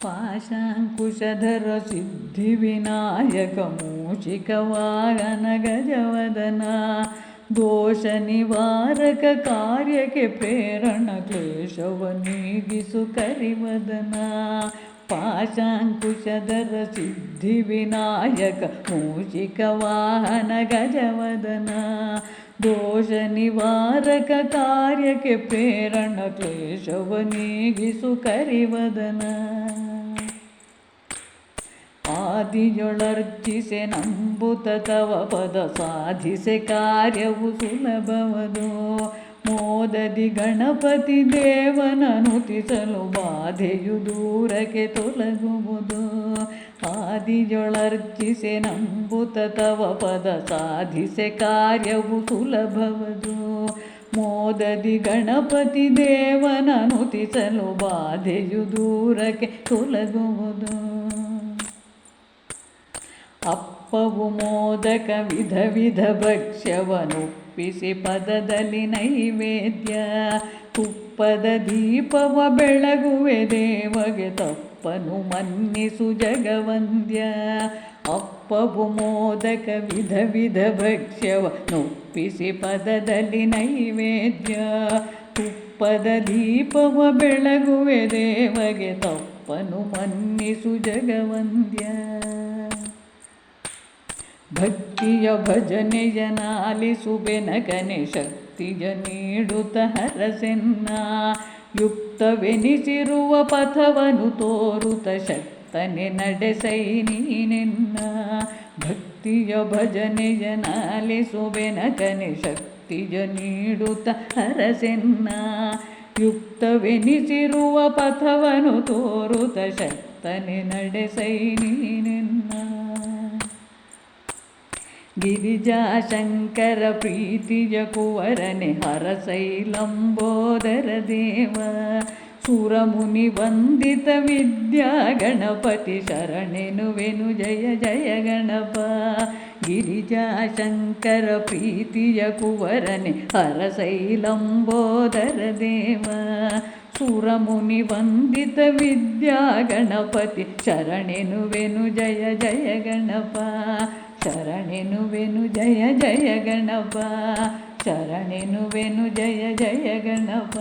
ಪಾಶಾಂಕುಶಧರ ಸಿದ್ಧಿವಿನಾಯಕ ಮೂಷಿಕವಾಹನ ಗಜವದನ ದೋಷ ನಿವಾರಕ ಕಾರ್ಯಕ್ಕೆ ಪ್ರೇರಣ ಕ್ಲೇಶವ ನೀಗಿಸು ಕರಿವದನ ಪಾಶಾಂಕುಶಧರ ಸಿದ್ಧಿವಿನಾಯಕ ಮೂಷಿಕವಾಹನ ಗಜವದನ, ದೋಷ ನಿವಾರಕ ಕಾರ್ಯಕ್ಕೆ ಪ್ರೇರಣ, ಕ್ಲೇಶವ ನೀಗಿಸು ಕರಿವದನ. ಆದಿಯೊಳರ್ಜಿಸೆ ನಂಬುತ ತವ ಪದ, ಸಾಧಿಸೆ ಕಾರ್ಯವು ಸುಲಭವದು. ಮೋದದಿ ಗಣಪತಿ ದೇವನ ನುತಿಸಲು ಬಾಧೆಯು ದೂರಕ್ಕೆ ತೊಲಗುವುದು. ಆದಿಯೊಳರ್ಜಿಸೆ ನಂಬುತ ತವ ಪದ ಸಾಧಿಸೆ ಕಾರ್ಯವು ಸುಲಭವದು. ಮೋದದಿ ಗಣಪತಿ ದೇವನ ನುತಿಸಲು ಬಾಧೆಯು ದೂರಕ್ಕೆ ತೊಲಗುವುದು. ಅಪ್ಪವು ಮೋದಕ ವಿಧ ವಿಧ ಭಕ್ಷ್ಯವನುಪ್ಪಿಸಿ ಪದದಲ್ಲಿ ನೈವೇದ್ಯ. ತುಪ್ಪದ ದೀಪವ ಬೆಳಗುವೆ ದೇವಗೆ ತಪ್ಪನು ಮನ್ನಿಸು ಜಗವಂದ್ಯ. ಅಪ್ಪವು ಮೋದಕ ವಿಧ ವಿಧ ಭಕ್ಷ್ಯವನುಪ್ಪಿಸಿ ಪದದಲ್ಲಿ ನೈವೇದ್ಯ. ತುಪ್ಪದ ದೀಪವ ಬೆಳಗುವೆ ದೇವಗೆ ತಪ್ಪನು ಮನ್ನಿಸು ಜಗವಂದ್ಯ. ಭಕ್ತಿಯ ಭಜನೆಯ ನಾಲಿಸು ನಗನೆ ಶಕ್ತಿಯ ನೀಡುತ್ತ ಹರಸೆನ್ನ. ಯುಕ್ತವೆನಿಸಿರುವ ಪಥವನ್ನು ತೋರುತ ಶಕ್ತನೆ ನಡೆಸೈ ನೀನೆನ್ನ. ಭಕ್ತಿಯ ಭಜನೆಯ ನಾಲಿಸು ನಗನೆ ಶಕ್ತಿಯ ನೀಡುತ್ತ ಹರಸೆನ್ನ. ಯುಕ್ತವೆನಿಸಿರುವ ಪಥವನ್ನು ತೋರುತ ಶಕ್ತನೆ ನಡೆಸೈ ನೀನೆನ್ನ. ಗಿರಿಜಾಶಂಕರ ಪ್ರೀತಿಯ ಕುವರನೆ ಹರಸೈಲಂಬೋದರ ದೇವ ಸುರಮುನಿ ವಂದಿತ ವಿದ್ಯಾ ಗಣಪತಿ ಶರಣೆನುವೆನು ಜಯ ಜಯ ಗಣಪ ಗಿರಿಜಾಶಂಕರ ಪ್ರೀತಿಯ ಕುವರನೆ ಹರಸೈಲಂಬೋದರ ದೇವ ಸುರಮುನಿ ವಂದಿತ ವಿದ್ಯಾ ಗಣಪತಿ ಶರಣೆನುವೆನು ಜಯ ಜಯ ಗಣಪ ಶರಣೆನುವೆನು ಜಯ ಜಯ ಗಣಪ ಶರಣೆನುವೆನು ಜಯ ಜಯ ಗಣಪ